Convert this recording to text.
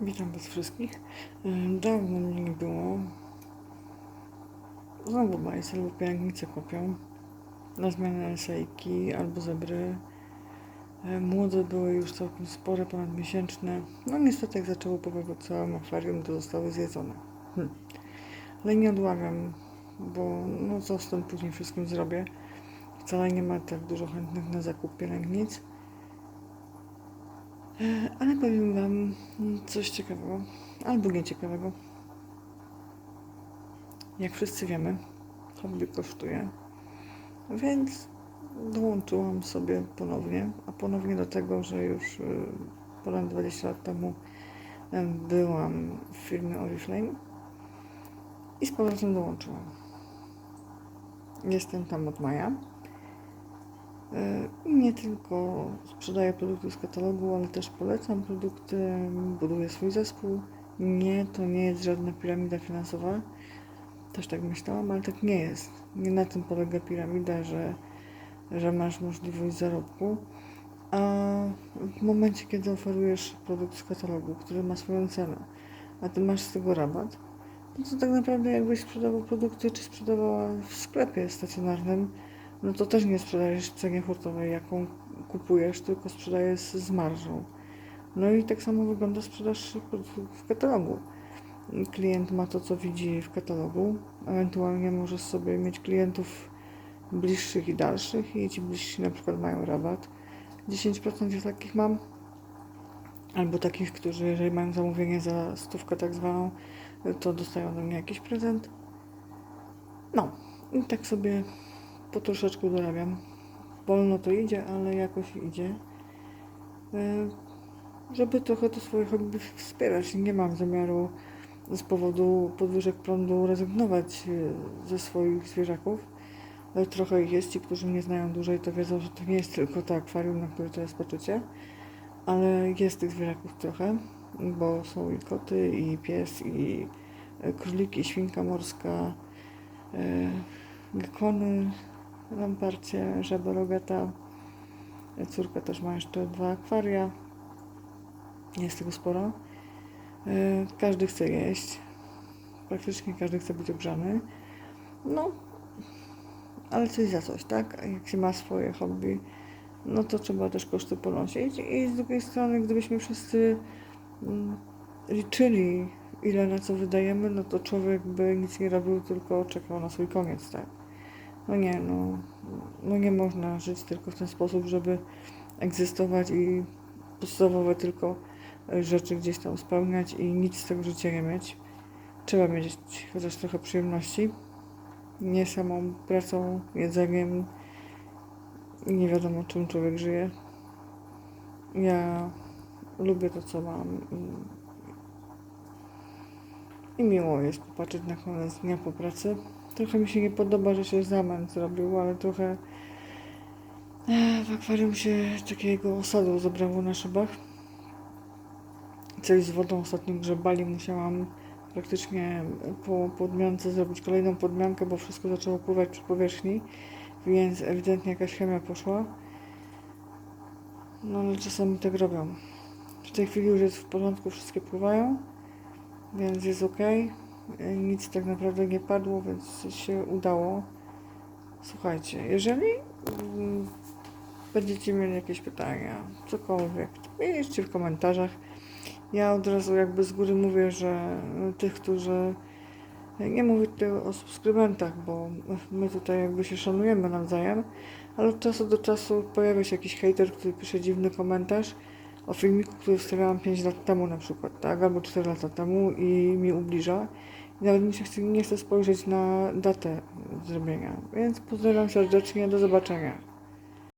Witam Was wszystkich. Dawno mnie nie było. Znowu bajsel lub pielęgnice kopią. Na zmianę esejki albo zebry. Młode były już całkiem spore, ponadmiesięczne. No niestety jak zaczęło pływać całym akwarium, to zostały zjedzone. Hm. Ale nie odławiam, bo no co z tym później wszystkim zrobię. Wcale nie ma tak dużo chętnych na zakup pielęgnic. Ale powiem Wam coś ciekawego, albo nieciekawego. Jak wszyscy wiemy, hobby kosztuje, więc dołączyłam sobie ponownie, a ponownie do tego, że już y, ponad 20 lat temu y, byłam w firmie Oriflame i z powrotem dołączyłam. Jestem tam od maja. I nie tylko sprzedaję produkty z katalogu, ale też polecam produkty, buduję swój zespół. Nie, to nie jest żadna piramida finansowa. Też tak myślałam, ale tak nie jest. Nie na tym polega piramida, że, że masz możliwość zarobku. A w momencie, kiedy oferujesz produkt z katalogu, który ma swoją cenę, a ty masz z tego rabat, no to tak naprawdę jakbyś sprzedawał produkty, czy sprzedawała w sklepie stacjonarnym, no to też nie sprzedajesz cenie hurtowej, jaką kupujesz, tylko sprzedajesz z marżą. No i tak samo wygląda sprzedaż w katalogu. Klient ma to, co widzi w katalogu, ewentualnie możesz sobie mieć klientów bliższych i dalszych i ci bliżsi na przykład mają rabat. 10% ja takich mam, albo takich, którzy jeżeli mają zamówienie za stówkę tak zwaną, to dostają do mnie jakiś prezent. No i tak sobie po troszeczku dorabiam. Wolno to idzie, ale jakoś idzie. E, Żeby trochę to swoje hobby wspierać. Nie mam zamiaru z powodu podwyżek prądu rezygnować e, ze swoich zwierzaków. Ale trochę ich jest. Ci, którzy mnie znają dłużej, to wiedzą, że to nie jest tylko to akwarium, na które teraz patrzycie. Ale jest tych zwierzaków trochę, bo są i koty, i pies, i e, króliki, świnka morska, gekony, lamparcie, żaba rogata. Córka też ma jeszcze dwa akwaria. Jest tego sporo. E, Każdy chce jeść. Praktycznie każdy chce być ogrzany. No, ale coś za coś, tak? Jak się ma swoje hobby, no to trzeba też koszty ponosić. I z drugiej strony, gdybyśmy wszyscy mm, liczyli, ile na co wydajemy, no to człowiek by nic nie robił, tylko czekał na swój koniec, tak? No nie, no, no nie można żyć tylko w ten sposób, żeby egzystować i podstawowe tylko e, rzeczy gdzieś tam spełniać i nic z tego życia nie mieć. Trzeba mieć chociaż trochę przyjemności. Nie samą pracą, jedzeniem nie wiadomo czym człowiek żyje. Ja lubię to, co mam i, miło jest popatrzeć na koniec dnia po pracy. Trochę mi się nie podoba, że się zamęt zrobił, ale trochę e, w akwarium się takiego osadu zebrało na szybach. Coś z wodą ostatnio grzebali, musiałam praktycznie po podmiance zrobić kolejną podmiankę, bo wszystko zaczęło pływać przy powierzchni, więc ewidentnie jakaś chemia poszła. No ale czasami tak robią. W tej chwili już jest w porządku, wszystkie pływają, więc jest ok. Nic tak naprawdę nie padło, więc się udało. Słuchajcie, jeżeli mm, będziecie mieli jakieś pytania, cokolwiek, to piszcie w komentarzach. Ja od razu jakby z góry mówię, że tych, którzy nie mówię tutaj o subskrybentach, bo my tutaj jakby się szanujemy nawzajem, ale od czasu do czasu pojawia się jakiś hater, który pisze dziwny komentarz o filmiku, który wstawiałam 5 lat temu na przykład, tak, albo 4 lata temu i mi ubliża. I nawet mi się chce, nie chce spojrzeć na datę zrobienia. Więc pozdrawiam serdecznie, do zobaczenia.